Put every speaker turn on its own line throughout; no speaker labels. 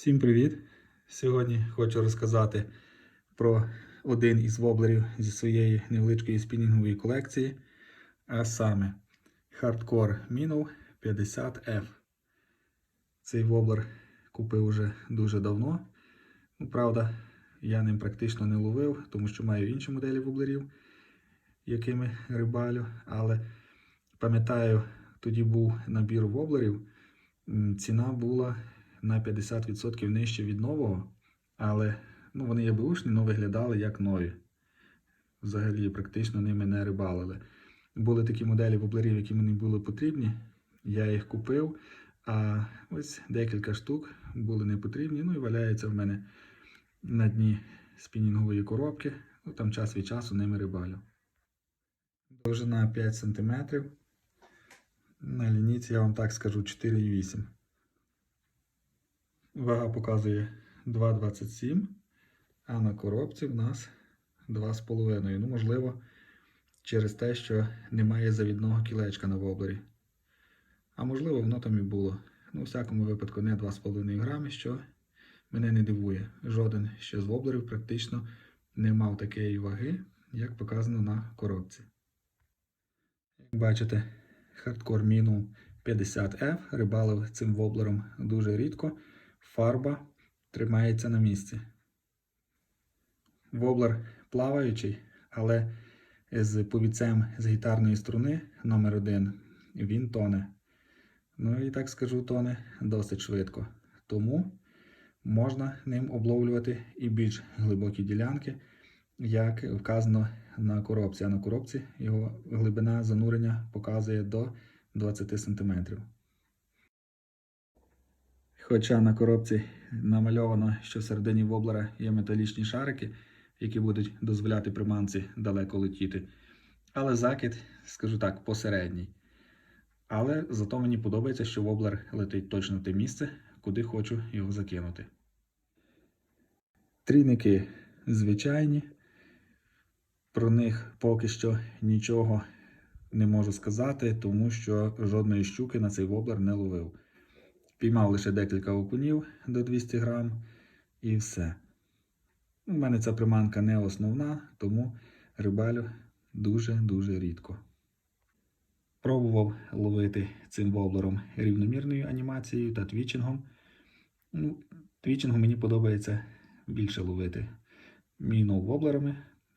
Всім привіт! Сьогодні хочу розказати про один із воблерів зі своєї невеличкої спінінгової колекції, а саме Hardcore Minnow 50F. Цей воблер купив уже дуже давно. Ну, правда, я ним практично не ловив, тому що маю інші моделі воблерів, якими рибалю. Але пам'ятаю, тоді був набір воблерів. Ціна була на 50% нижче від нового, але ну, вони є бушні, але виглядали як нові. Взагалі, практично ними не рибалили. Були такі моделі воблерів, які мені були потрібні. Я їх купив, а ось декілька штук були не потрібні. Ну і валяються в мене на дні спінінгової коробки. Ну, там час від часу ними рибалю. Довжина 5 см. На лінійці я вам так скажу 4,8. Вага показує 2,27, а на коробці в нас 2,5. Ну, можливо, через те, що немає завідного кілечка на воблері. А можливо, воно там і було. Ну, у всякому випадку, не 2,5 грами, що мене не дивує. Жоден ще з воблерів практично не мав такої ваги, як показано на коробці. Як бачите, хардкор міну 50F рибалив цим воблером дуже рідко. Фарба тримається на місці. Воблер плаваючий, але з повіцем з гітарної струни номер 1 він тоне. Ну і так скажу, тоне досить швидко. Тому можна ним обловлювати і більш глибокі ділянки, як вказано на коробці. А на коробці його глибина занурення показує до 20 см. Хоча на коробці намальовано, що всередині воблера є металічні шарики, які будуть дозволяти приманці далеко летіти. Але закид, скажу так, посередній. Але зато мені подобається, що воблер летить точно в те місце, куди хочу його закинути. Трійники звичайні. Про них поки що нічого не можу сказати, тому що жодної щуки на цей воблер не ловив. Піймав лише декілька окунів до 200 грам і все. У мене ця приманка не основна, тому рибалю дуже-дуже рідко. Пробував ловити цим воблером рівномірною анімацією та твічингом. Ну, твічингом мені подобається більше ловити міну воблерами.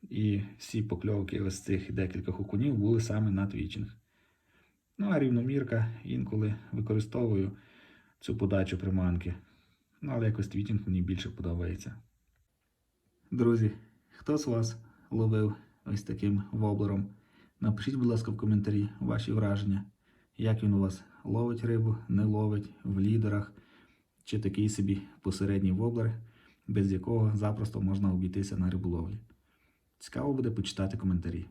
І всі покльовки ось цих декількох окунів були саме на твічинг. Ну, а рівномірка інколи використовую цю подачу приманки. Ну, але якось твітінг мені більше подобається. Друзі, хто з вас ловив ось таким воблером? Напишіть, будь ласка, в коментарі ваші враження, як він у вас ловить рибу, не ловить в лідерах, чи такий собі посередній воблер, без якого запросто можна обійтися на риболовлі. Цікаво буде почитати коментарі.